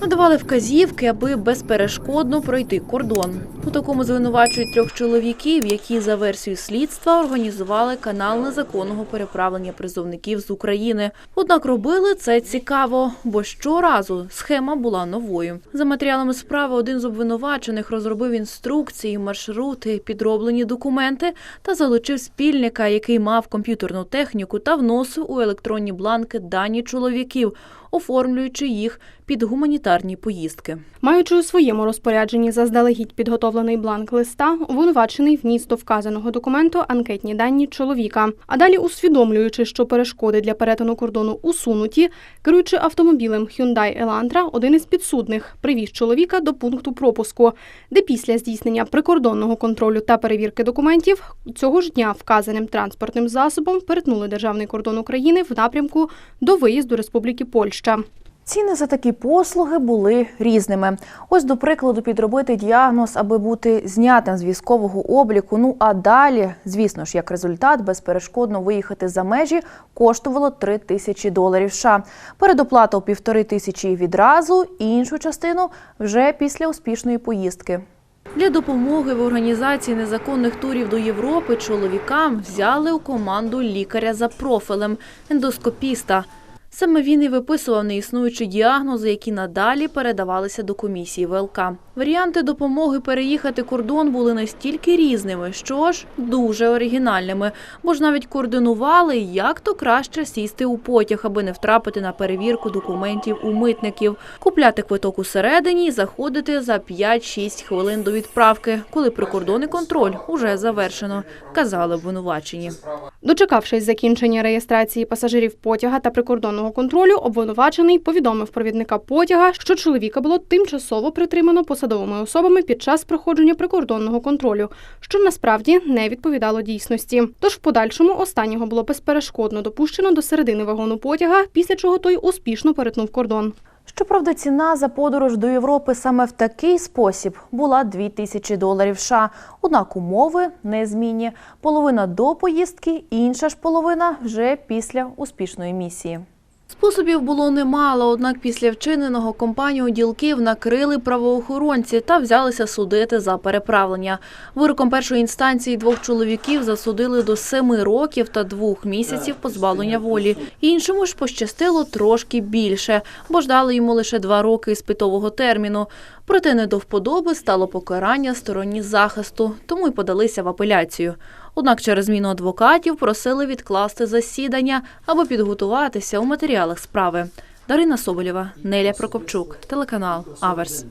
Надавали вказівки, аби безперешкодно пройти кордон. У такому звинувачують трьох чоловіків, які за версією слідства організували канал незаконного переправлення призовників з України. Однак робили це цікаво, бо щоразу схема була новою. За матеріалами справи один з обвинувачених розробив інструкції, маршрути, підроблені документи та залучив спільника, який мав комп'ютерну техніку та вносив у електронні бланки дані чоловіків, оформлюючи їх під гуманітарні поїздки. Маючи у своєму розпорядженні заздалегідь підготовлений бланк листа, обвинувачений вніс до вказаного документу анкетні дані чоловіка. А далі, усвідомлюючи, що перешкоди для перетину кордону усунуті, керуючи автомобілем Hyundai Elantra, один із підсудних привіз чоловіка до пункту пропуску, де після здійснення прикордонного контролю та перевірки документів цього ж дня вказаним транспортним засобом перетнули державний кордон України в напрямку до виїзду Республіки Польща. Ціни за такі послуги були різними. Ось, до прикладу, підробити діагноз, аби бути знятим з військового обліку. Ну а далі, звісно ж, як результат, безперешкодно виїхати за межі коштувало 3 тисячі доларів. США. Передоплата у півтори тисячі відразу, іншу частину вже після успішної поїздки. Для допомоги в організації незаконних турів до Європи чоловікам взяли у команду лікаря за профілем ендоскопіста. Саме він і виписував неіснуючі діагнози, які надалі передавалися до комісії ВЛК. Варіанти допомоги переїхати кордон були настільки різними, що ж дуже оригінальними, бо ж навіть координували, як то краще сісти у потяг, аби не втрапити на перевірку документів у митників, купляти квиток усередині і заходити за 5-6 хвилин до відправки, коли прикордонний контроль уже завершено, казали обвинувачені. Дочекавшись закінчення реєстрації пасажирів потяга та прикордонного контролю, обвинувачений повідомив провідника потяга, що чоловіка було тимчасово притримано посадовими особами під час проходження прикордонного контролю, що насправді не відповідало дійсності. Тож в подальшому останнього було безперешкодно допущено до середини вагону потяга, після чого той успішно перетнув кордон. Щоправда, ціна за подорож до Європи саме в такий спосіб була 2 тисячі доларів США. Однак умови незмінні. Половина до поїздки, інша ж половина вже після успішної місії. Способів було немало, однак після вчиненого компанію ділків накрили правоохоронці та взялися судити за переправлення. Вироком першої інстанції двох чоловіків засудили до семи років та двох місяців позбавлення волі. Іншому ж пощастило трошки більше, бо ждали йому лише два роки іспитового терміну. Проте не до вподоби стало покарання стороні захисту, тому й подалися в апеляцію. Однак через зміну адвокатів просили відкласти засідання, аби підготуватися у матеріалах справи. Дарина Соболєва, Неля Прокопчук, телеканал Аверс.